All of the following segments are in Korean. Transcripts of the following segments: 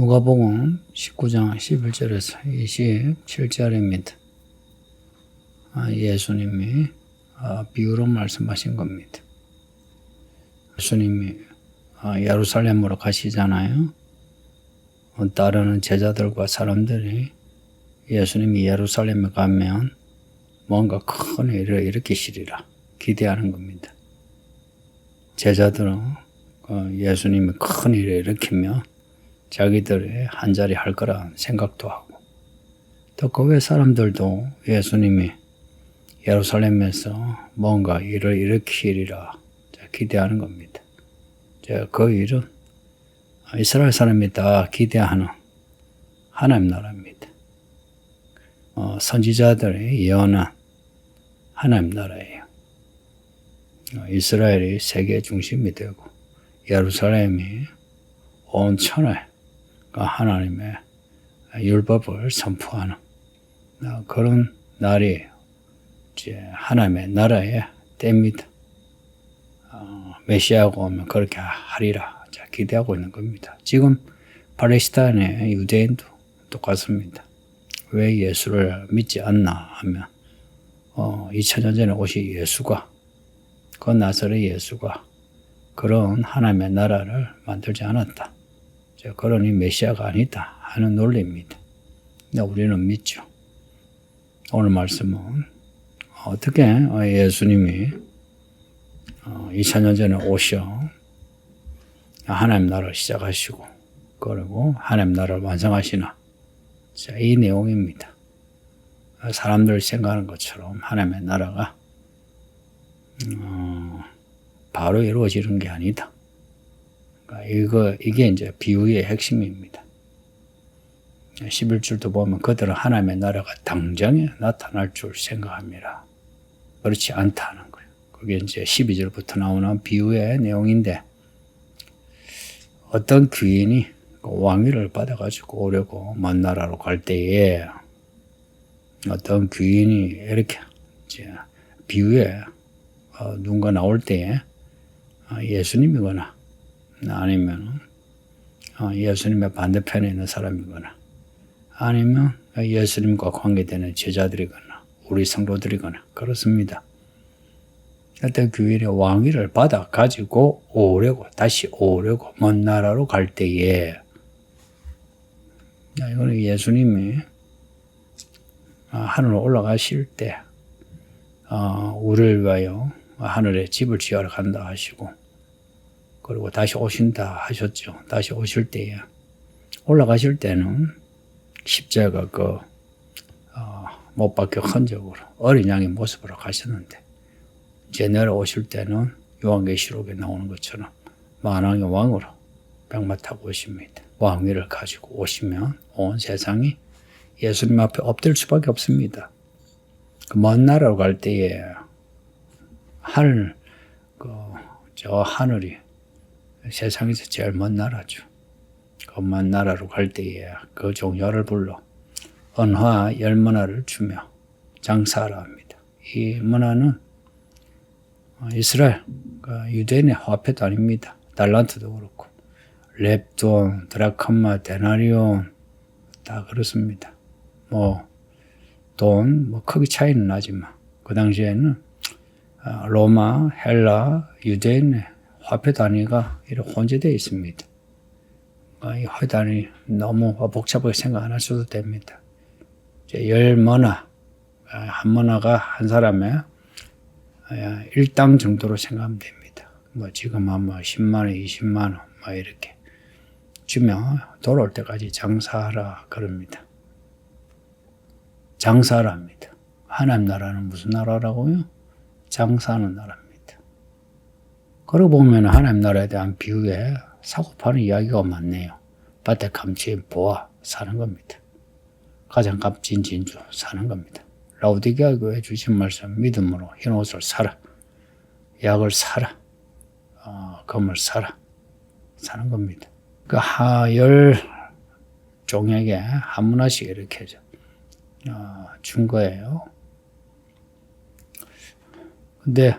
누가복음 19장 11절에서 27절입니다. 아, 예수님이 아, 비유로 말씀하신 겁니다. 예수님이 아, 예루살렘으로 가시잖아요. 어, 따르는 제자들과 사람들이 예수님이 예루살렘에 가면 뭔가 큰 일을 일으키시리라 기대하는 겁니다. 제자들은 어, 예수님이 큰 일을 일으키면 자기들이 한 자리 할 거란 생각도 하고 또 그 외 사람들도 예수님이 예루살렘에서 뭔가 일을 일으키리라 기대하는 겁니다. 그 일은 이스라엘 사람이 다 기대하는 하나님 나라입니다. 어, 선지자들이 예언한 하나님 나라예요. 어, 이스라엘이 세계 중심이 되고 예루살렘이 온 천하에 하나님의 율법을 선포하는 어, 그런 날이 이제 하나님의 나라의 때입니다. 어, 메시아가 오면 그렇게 하리라 기대하고 있는 겁니다. 지금 팔레스타인의 유대인도 똑같습니다. 왜 예수를 믿지 않나 하면 어, 2000년 전에 오신 예수가 그 나사렛 예수가 그런 하나님의 나라를 만들지 않았다. 그러니 메시아가 아니다 하는 논리입니다. 우리는 믿죠. 오늘 말씀은 어떻게 예수님이 2000년 전에 오셔 하나님 나라를 시작하시고 그리고 하나님 나라를 완성하시나 이 내용입니다. 사람들 생각하는 것처럼 하나님의 나라가 어, 바로 이루어지는 게 아니다. 그러니까 이거 이게 이제 비유의 핵심입니다. 11줄도 보면 그들은 하나님의 나라가 당장에 나타날 줄 생각합니다. 그렇지 않다는 거예요. 그게 이제 12절부터 나오는 비유의 내용인데 어떤 귀인이 왕위를 받아가지고 오려고 먼 나라로 갈 때에 어떤 귀인이 이렇게 이제 비유에 어, 누군가 나올 때에 어, 예수님이거나 아니면 어, 예수님의 반대편에 있는 사람이거나 아니면 예수님과 관계되는 제자들이거나 우리 성도들이거나 그렇습니다. 그때 교인이 왕위를 받아 가지고 오려고 다시 오려고 먼 나라로 갈 때에 이거는 예수님이 하늘로 올라가실 때 우리를 위하여 하늘에 집을 지으러 간다 하시고 그리고 다시 오신다 하셨죠. 다시 오실 때에 올라가실 때는 십자가 그못 어, 박혀 흔적으로 어린 양의 모습으로 가셨는데 이제 내려오실 때는 요한계시록에 나오는 것처럼 만왕의 왕으로 백마 타고 오십니다. 왕위를 가지고 오시면 온 세상이 예수님 앞에 엎드릴 수밖에 없습니다. 그 먼 나라로 갈 때에 하늘, 그, 저 하늘이 세상에서 제일 먼 나라죠. 그 먼 나라로 갈 때에 그 종려를 불러 언화 열 문화를 주며 장사하라 합니다. 이 문화는 이스라엘 그 유대인의 화폐도 아닙니다. 달란트도 그렇고 랩돈, 드라카마, 데나리온 다 그렇습니다. 뭐 돈, 뭐 크게 차이는 나지만 그 당시에는 아, 로마, 헬라, 유대인의 화폐 단위가 이렇게 혼재되어 있습니다. 아, 이 화폐 단위 너무 복잡하게 생각 안 하셔도 됩니다. 열 문화, 아, 한 문화가 한 사람의 일당 정도로 생각하면 됩니다. 뭐 지금 아마 10만 원, 20만 원, 뭐 이렇게 주면 돌아올 때까지 장사하라 그럽니다. 장사랍니다. 하나님 나라는 무슨 나라라고요? 장사하는 나라입니다. 그러고 보면 하나님 나라에 대한 비유에 사고 파는 이야기가 많네요. 밭에 감추인 보아 사는 겁니다. 가장 값진 진주 사는 겁니다. 라우디게아 교회 주신 말씀 믿음으로 흰 옷을 사라. 약을 사라. 어, 금을 사라. 사는 겁니다. 그 하열 종에게 한 문화씩 이렇게 어, 준 거예요. 근데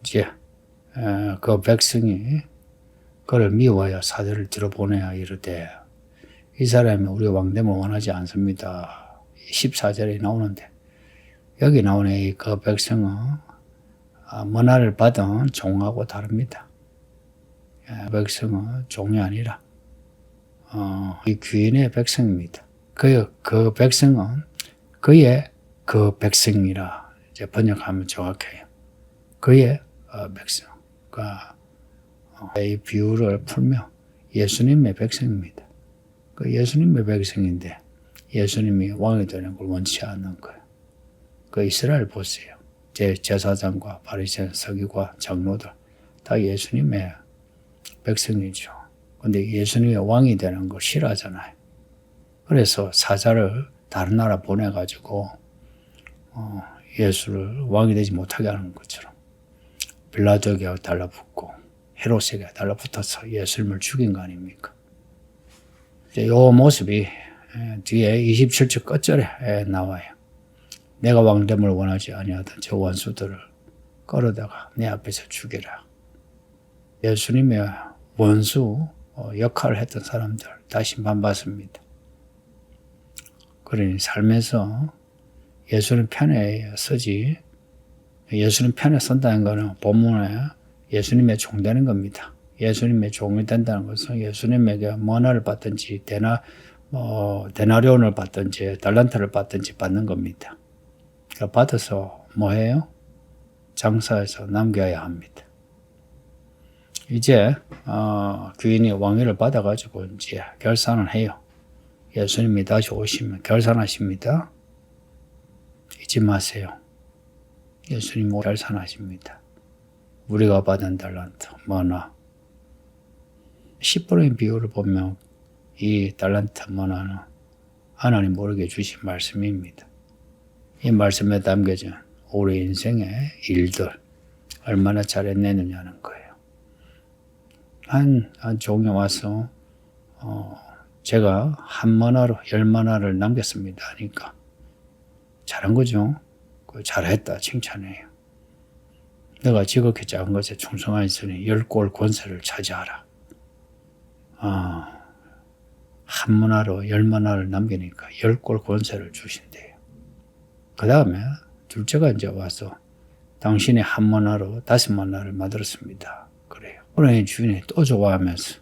이제 그 백성이 그를 미워야 사대를 뒤로 보내야 이르되 이 사람이 우리 왕됨을 원하지 않습니다. 14절에 나오는데 여기 나오는 이그 백성은 아, 문화를 받은 종하고 다릅니다. 예, 백성은 종이 아니라 어, 이 귀인의 백성입니다. 그, 그 백성은 그의 그 백성이라 이제 번역하면 정확해요. 그의 어, 백성. 그러니까 어, 이 비유를 풀며 예수님의 백성입니다. 그 예수님의 백성인데 예수님이 왕이 되는 걸 원치 않는 거예요. 그 이스라엘 보세요. 제 제사장과 바리새인 서기과 장로들 다 예수님의 백성이죠. 근데 예수님이 왕이 되는 걸 싫어하잖아요. 그래서 사자를 다른 나라 보내가지고 어, 예수를 왕이 되지 못하게 하는 것처럼 빌라도에게 달라붙고 헤롯에게 달라붙어서 예수님을 죽인 거 아닙니까? 이 모습이 뒤에 27절 끝절에 나와요. 내가 왕됨을 원하지 아니하던 저 원수들을 끌어다가 내 앞에서 죽여라. 예수님의 원수 어, 역할을 했던 사람들 다 심판받습니다. 그러니 삶에서 예수님 편에 서지 예수님 편에 선다는 것은 본문에 예수님의 종 되는 겁니다. 예수님의 종이 된다는 것은 예수님에게 뭐나를 받든지 대나 뭐 데나리온을 받든지 달란트를 받든지 받는 겁니다. 받아서 뭐 해요? 장사해서 남겨야 합니다. 이제 어, 귀인이 왕위를 받아가지고 이제 결산을 해요. 예수님이 다시 오시면 결산하십니다. 잊지 마세요. 예수님 결산하십니다. 우리가 받은 달란트, 뭐나 10분의 비율을 보면 이 달란트 문화는 하나님 모르게 주신 말씀입니다. 이 말씀에 담겨진 우리 인생의 일들 얼마나 잘해내느냐는 거예요. 한, 한 종에 와서 어, 제가 한 만화로 열 만화를 남겼습니다 하니까 잘한 거죠. 그 잘했다 칭찬해요. 내가 지극히 작은 것에 충성하였으니 열골 권세를 차지하라. 아, 한 문화로 열 문화를 남기니까 열골 권세를 주신대요. 그 다음에 둘째가 이제 와서 당신이 한 문화로 다섯 문화를 만들었습니다. 그래요. 그러니 주인이 또 좋아하면서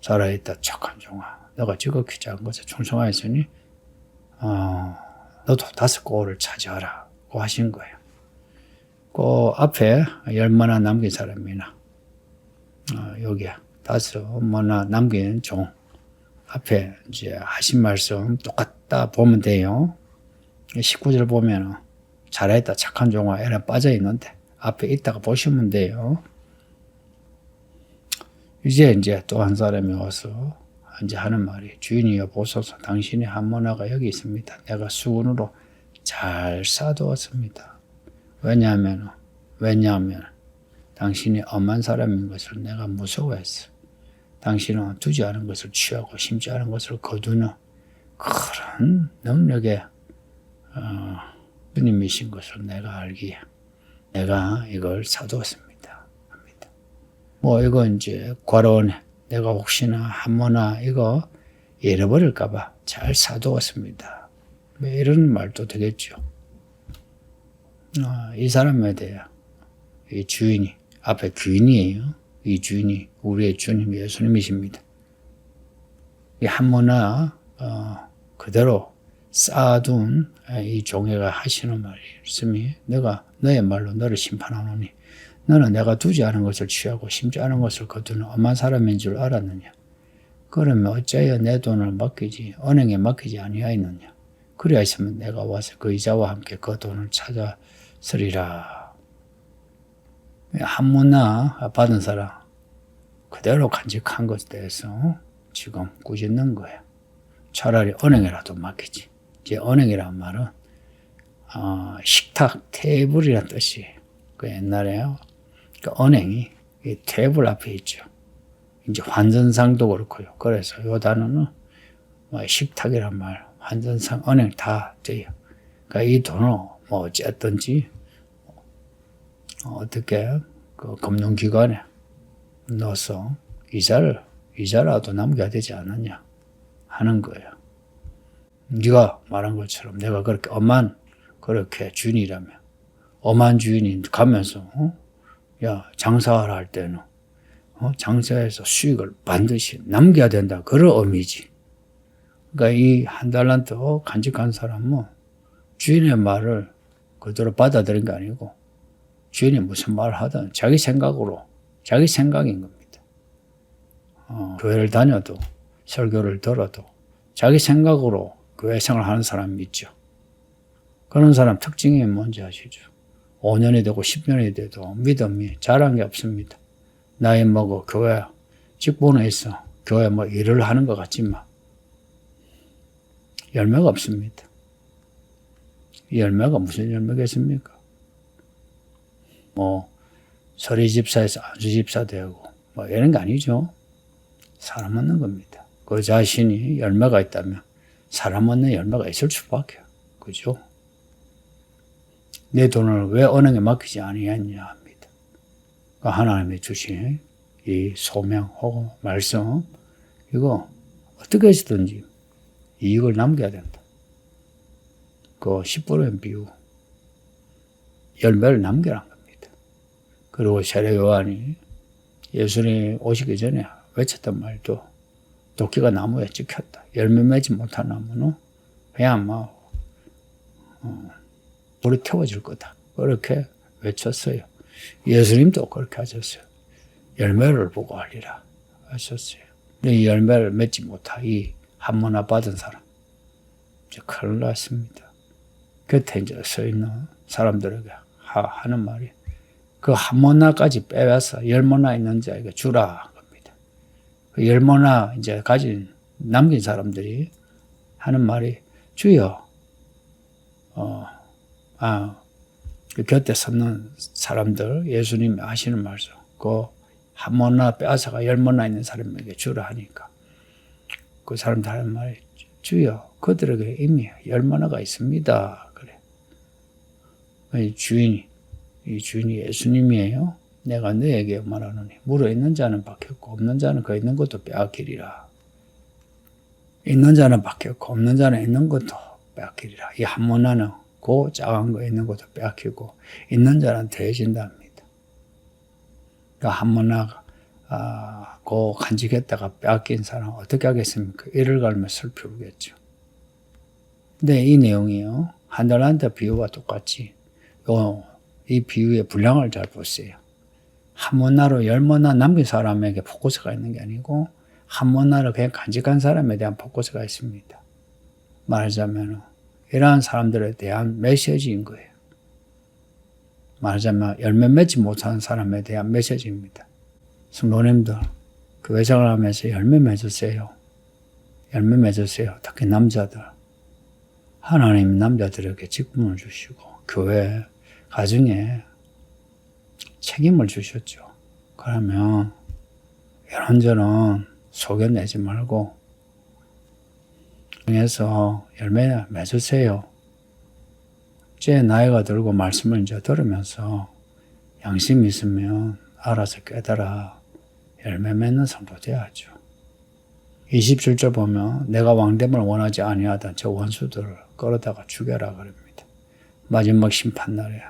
살아있다 착한 종아. 너가 지극히 작은 것에 충성하였으니 어, 너도 다섯 골을 차지하라고 하신 거예요. 그 앞에 열 문화 남긴 사람이나 어, 여기 다섯 문화 남긴 종 앞에 이제 하신 말씀 똑같다 보면 돼요. 19절 보면 잘했다 착한 종아 에라 빠져 있는데 앞에 있다가 보시면 돼요. 이제 이제 또 한 사람이 와서 이제 하는 말이 주인이여 보소서 당신의 한문화가 여기 있습니다. 내가 수건으로 잘 싸두었습니다. 왜냐하면 왜냐하면 당신이 엄한 사람인 것을 내가 무서워했어. 당신은 두지 않은 것을 취하고 심지 않은 것을 거두는 그런 능력의 어, 주님이신 것을 내가 알기에 내가 이걸 사두었습니다. 합니다. 뭐 이거 이제 과로원에 내가 혹시나 한모나 이거 잃어버릴까봐 잘 사두었습니다. 뭐 이런 말도 되겠죠. 어, 이 사람에 대해 이 주인이 앞에 주인이에요. 이 주인이 우리의 주님 예수님이십니다. 이 한모나 어, 그대로 쌓아둔 이 종애가 하시는 말씀이 내가 너의 말로 너를 심판하노니 너는 내가 두지 않은 것을 취하고 심지 않은 것을 거두는 엄한 사람인 줄 알았느냐? 그러면 어찌하여 내 돈을 맡기지 은행에 맡기지 아니하였느냐? 그리하 있으면 내가 와서 그 이자와 함께 그 돈을 찾아쓰리라. 한문나 받은 사람 그대로 간직한 것에 대해서 지금 꾸짖는 거예요. 차라리 은행에라도 맡기지. 이제 은행이란 말은 어, 식탁, 테이블이란 뜻이에요. 그 옛날에요. 그 은행이 이 테이블 앞에 있죠. 이제 환전상도 그렇고요. 그래서 요 단어는 뭐 식탁이란 말, 환전상, 은행 다 돼요. 그러니까 이 돈을 뭐 어쨌든지 어떻게 그 금융기관에 넣어서 이자를 이자라도 남겨야 되지 않느냐 하는 거예요. 네가 말한 것처럼 내가 그렇게 엄한 그렇게 주인이라면 엄한 주인이 가면서 어? 야 장사를 할 때는 어? 장사해서 수익을 반드시 남겨야 된다 그런 의미지. 그러니까 이 한 달란트 어, 간직한 사람은 주인의 말을 그대로 받아들인 게 아니고 주인이 무슨 말을 하든 자기 생각으로 자기 생각인 겁니다. 어, 교회를 다녀도 설교를 들어도 자기 생각으로 교회 생활 하는 사람이 있죠. 그런 사람 특징이 뭔지 아시죠? 5년이 되고 10년이 돼도 믿음이 자란 게 없습니다. 나이 먹어 교회 직분에 있어 교회 뭐 일을 하는 것 같지만 열매가 없습니다. 열매가 무슨 열매겠습니까? 뭐 서리 집사에서 안수 집사 되고 뭐 이런 게 아니죠. 사람 얻는 겁니다. 그 자신이 열매가 있다면 사람 얻는 열매가 있을 수밖에. 그죠? 내 돈을 왜 은행에 맡기지 아니했냐 합니다. 그 하나님이 주신 이 소명 혹은 말씀 이거 어떻게 해서든지 이익을 남겨야 된다. 그 10%의 비유 열매를 남겨란 겁니다. 그리고 세례 요한이 예수님 오시기 전에 외쳤던 말도 도끼가 나무에 찍혔다. 열매 맺지 못한 나무는 그냥 막 어, 불이 태워질 거다. 그렇게 외쳤어요. 예수님도 그렇게 하셨어요. 열매를 보고 하리라 하셨어요. 근데 이 열매를 맺지 못한 이 한문화 받은 사람 이제 큰일 났습니다. 곁에 이제 서 있는 사람들에게 하, 는 말이 그 한문화까지 빼앗아 열문화 있는 자에게 주라 겁니다. 그 열문화 이제 가진 남긴 사람들이 하는 말이 주여 어, 아, 그 곁에 섰는 사람들, 예수님이 하시는 말씀, 그 한모나 빼앗아가 열모나 있는 사람에게 주라 하니까 그 사람들 하는 말이 주여 그들에게 이미 열모나가 있습니다. 그래. 이 주인이 이 주인이 예수님이에요. 내가 너에게 말하노니 물어 있는 자는 박혔고 없는 자는 그 있는 것도 빼앗기리라. 있는 자는 박혔고 없는 자는 있는 것도 빼앗기리라. 이 한모나는 고 작은 거 있는 것도 빼앗기고 있는 자는 대해진답니다. 그러니까 한모나 아, 고 간직했다가 빼앗긴 사람 어떻게 하겠습니까? 이를 갈면 슬프겠죠. 근데 이 내용이요. 한 달한테 비유와 똑같이 요, 이 비유의 분량을 잘 보세요. 한 모나로 열 모나 남긴 사람에게 포커스가 있는 게 아니고 한 모나를 그냥 간직한 사람에 대한 포커스가 있습니다. 말하자면 이러한 사람들에 대한 메시지인 거예요. 말하자면 열매 맺지 못하는 사람에 대한 메시지입니다. 성도님들 교회생활 하면서 열매 맺으세요. 열매 맺으세요. 특히 남자들. 하나님 남자들에게 직분을 주시고 교회 가정에 책임을 주셨죠. 그러면 이런저런 속여내지 말고 중에서 열매 맺으세요. 제 나이가 들고 말씀을 이제 들으면서 양심 있으면 알아서 깨달아 열매 맺는 성도 돼야죠. 27절 보면 내가 왕됨을 원하지 아니하던 저 원수들을 끌어다가 죽여라 그럽니다. 마지막 심판날에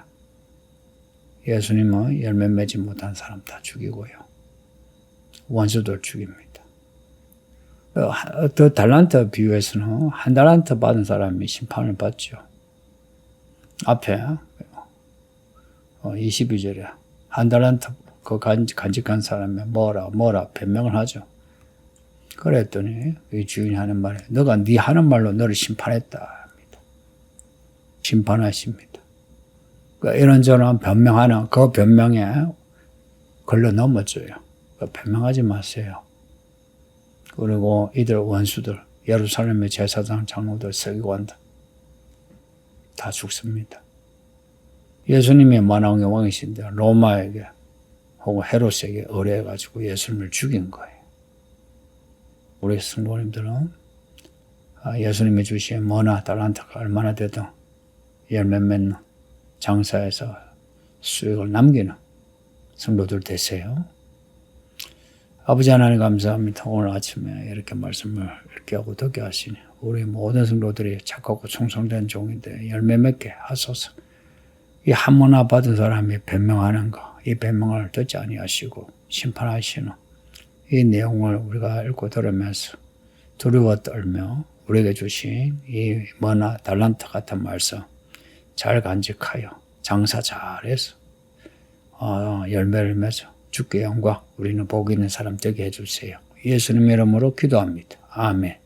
예수님은 열매 맺지 못한 사람 다 죽이고요. 원수들 죽입니다. 더 달란트 비유에서는 한 달란트 받은 사람이 심판을 받죠. 앞에 22절에 어, 한 달란트 그 간직한 사람이 뭐라 뭐라 변명을 하죠. 그랬더니 이 주인이 하는 말에 너가 네 하는 말로 너를 심판했다. 심판하십니다. 그 이런저런 변명하는 그 변명에 걸러 넘어져요. 그 변명하지 마세요. 그리고 이들 원수들, 예루살렘의 제사장 장로들, 서기관들 다 죽습니다. 예수님이 만왕의 왕이신데 로마에게 혹은 헤롯에게 의뢰해가지고 예수님을 죽인 거예요. 우리 성도님들은 아, 예수님이 주신 뭐나 달란트가 얼마나 되든 열매 맺는 장사에서 수익을 남기는 성도들 되세요. 아버지 하나님 감사합니다. 오늘 아침에 이렇게 말씀을 이렇게 하고 듣게 하시니 우리 모든 성도들이 착하고 충성된 종인데 열매 맺게 하소서. 이 한문화 받은 사람이 변명하는 거, 이 변명을 듣지 아니하시고 심판하시는 이 내용을 우리가 읽고 들으면서 두려워 떨며 우리에게 주신 이 머나 달란트 같은 말씀 잘 간직하여 장사 잘해서 어, 열매를 맺어 주께 영광 우리는 복 있는 사람 되게 해주세요. 예수님 이름으로 기도합니다. 아멘.